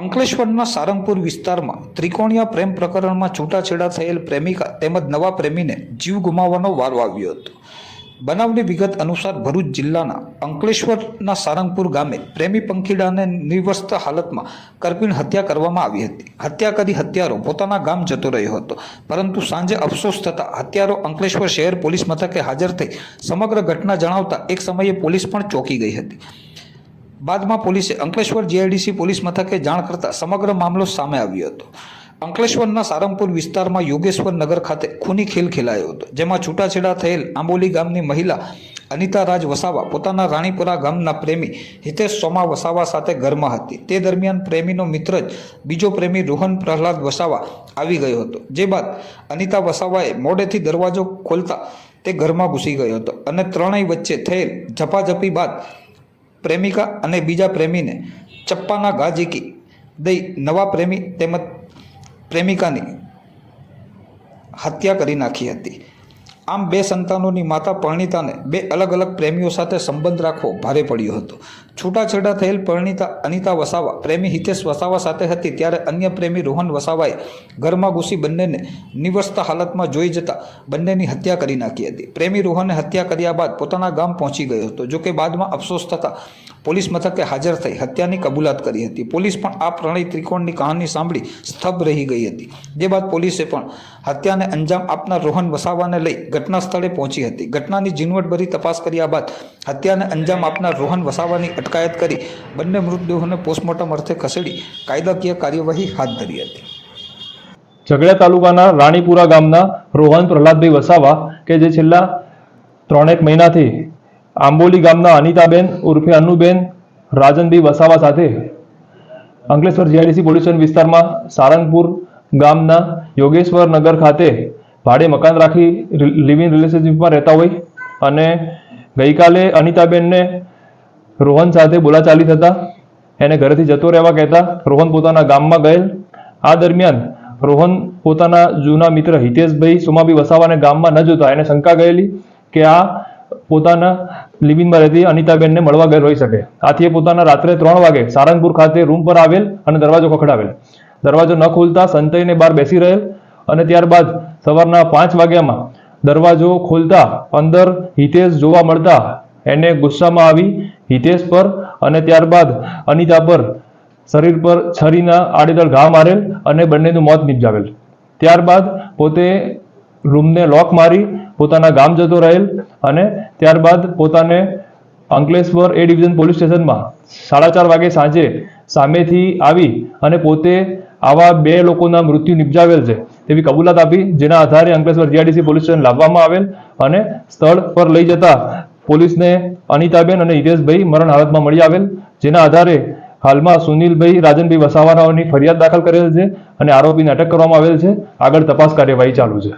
અંકલેશ્વરના સારંગપુર વિસ્તારમાં ત્રિકોણીય પ્રેમ પ્રકરણમાં છૂટાછેડા થયેલ પ્રેમિકા તેમજ નવા પ્રેમીને જીવ ગુમાવવાનો વારો આવ્યો હતો. બનાવની વિગત અનુસાર ભરૂચ જિલ્લાના અંકલેશ્વરના સારંગપુર ગામે પ્રેમી પંખીડાને નિર્વસ્ત હાલતમાં કરપીણ હત્યા કરવામાં આવી હતી. હત્યા કરી હત્યારો પોતાના ગામ જતો રહ્યો હતો. પરંતુ સાંજે અફસોસ થતાં હત્યારો અંકલેશ્વર શહેર પોલીસ મથકે હાજર થઈ સમગ્ર ઘટના જણાવતા એક સમયે પોલીસ પણ ચોંકી ગઈ હતી. બાદમાં પોલીસે અંકલેશ્વર જીઆઈડીસી પોલીસ મથકે જાણ કરતા સમગ્ર મામલો સામે આવ્યો હતો. અંકલેશ્વરના સારંગપુર વિસ્તારમાં યોગેશ્વર નગર ખાતે ખૂની ખેલ ખેલાયો હતો, જેમાં છૂટાછેડા થયેલ આંબોલી ગામની મહિલા અનિતા રાજ વસાવા પોતાના રાણીપુરા ગામના પ્રેમી હિતેશ સોમા વસાવા સાથે ઘરમાં હતી. તે દરમિયાન પ્રેમીનો મિત્ર જ બીજો પ્રેમી રોહન પ્રહલાદ વસાવા આવી ગયો હતો. જે બાદ અનિતા વસાવાએ મોડેથી દરવાજો ખોલતા તે ઘરમાં ઘૂસી ગયો હતો અને ત્રણેય વચ્ચે થયેલ ઝપાઝપી બાદ પ્રેમિકા અને બીજા પ્રેમીને ચપ્પાના ઘા ઝીકી દઈ નવા પ્રેમી તેમજ પ્રેમિકાની હત્યા કરી નાખી હતી. આમ બે સંતાનોની માતા પરણિતાને બે અલગ અલગ પ્રેમીઓ સાથે સંબંધ રાખવો ભારે પડ્યો હતો. છૂટાછેડા થયેલ પરણિતા અનિતા વસાવા, પ્રેમી હિતેશ વસાવા સાથે હતી ત્યારે અન્ય પ્રેમી રોહન વસાવાએ ઘરમાં ઘૂસી બંનેને નિવસ્ત હાલતમાં જોઈ જતા બંનેની હત્યા કરી નાખી હતી. પ્રેમી રોહને હત્યા કર્યા બાદ પોતાના ગામ પહોંચી ગયો હતો જોકે બાદમાં અફસોસ થતાં પોલીસ મથકે હાજર થઈ હત્યાની કબૂલાત કરી હતી. પોલીસ પણ આ પ્રણય ત્રિકોણની કહાની સાંભળી સ્તબ્ધ રહી ગઈ હતી. જે બાદ પોલીસે પણ હત્યાને અંજામ આપનાર રોહન વસાવાને લઈ ઘટના સ્થળે પહોંચી હતી. ઘટનાની ઝીણવટભરી તપાસ કર્યા બાદ હત્યાને અંજામ આપનાર રોહન વસાવાની અટકાયત કરી બંને મૃતદેહોને પોસ્ટમોર્ટમ અર્થે ખસેડી કાયદાકીય કાર્યવાહી હાથ ધરી હતી. ઝઘડા તાલુકાના રાણીપુરા ગામના રોહન પ્રહલાદભાઈ વસાવા કે જે છેલ્લા ત્રણેક મહિનાથી આંબોલી ગામના અનિતાબેન ઉર્ફે અનુબેન, રાજનભાઈ વસાવા સાથે અંકલેશ્વર જીઆઈડીસી પોલ્યુશન વિસ્તારમાં સારંગપુર ગામના યોગેશ્વર નગર ખાતે ભાડે મકાન રાખી લિવિંગ રિલેશનશીપમાં રહેતા હોય અને ગઈકાલે અનિતાબેનને રોહન સાથે બોલાચાલી થતા એને ઘરેથી જતો રહેવા કહેતા રોહન પોતાના ગામમાં ગયેલ. આ દરમિયાન રોહન પોતાના જૂના મિત્ર હિતેશભાઈ સોમાભાઈ વસાવાને ગામમાં ન જોતા એને શંકા ગયેલી કે આ પોતાના લિવિંગમાં રહેતી અનિતાબેનને મળવા ગયેલ હોઈ શકે. આથી એ પોતાના રાત્રે ત્રણ વાગે સારંગપુર ખાતે રૂમ પર આવેલ અને દરવાજો ખખડાવેલ. દરવાજો ન ખોલતા સંતઈને બહાર બેસી રહેલ અને ત્યારબાદ સવારના પાંચ વાગ્યામાં દરવાજો ખોલતા અંદર હિતેશ જોવા મળતા એને ગુસ્સામાં આવી હિતેશ પર અને ત્યારબાદ અનિતા પર શરીર પર છરીના આડેધડ ઘા મારેલ અને બંનેનું મોત નિપજાવેલ. ત્યારબાદ પોતે રૂમને લોક મારી પોતાના ગામ જતો રહેલ અને ત્યારબાદ પોતાને અંકલેશ્વર એ ડિવિઝન પોલીસ સ્ટેશનમાં સાડા ચાર વાગે સાંજે સામેથી આવી અને પોતે આવા બે લોકોના મૃત્યુ નિપજાવેલ છે તેવી કબૂલાત આપી, જેના આધારે અંકલેશ્વર જીઆઈડીસી પોલીસ સ્ટેશન લાવવામાં આવેલ અને સ્થળ પર લઈ જતા પોલીસને અનિતાબેન અને હિતેશભાઈ મરણ હાલતમાં મળી આવેલ, જેના આધારે હાલમાં સુનિલભાઈ, રાજનભાઈ વસાવાનાઓની ફરિયાદ દાખલ કરેલ છે અને આરોપીને અટક કરવામાં આવેલ છે. આગળ તપાસ કાર્યવાહી ચાલુ છે.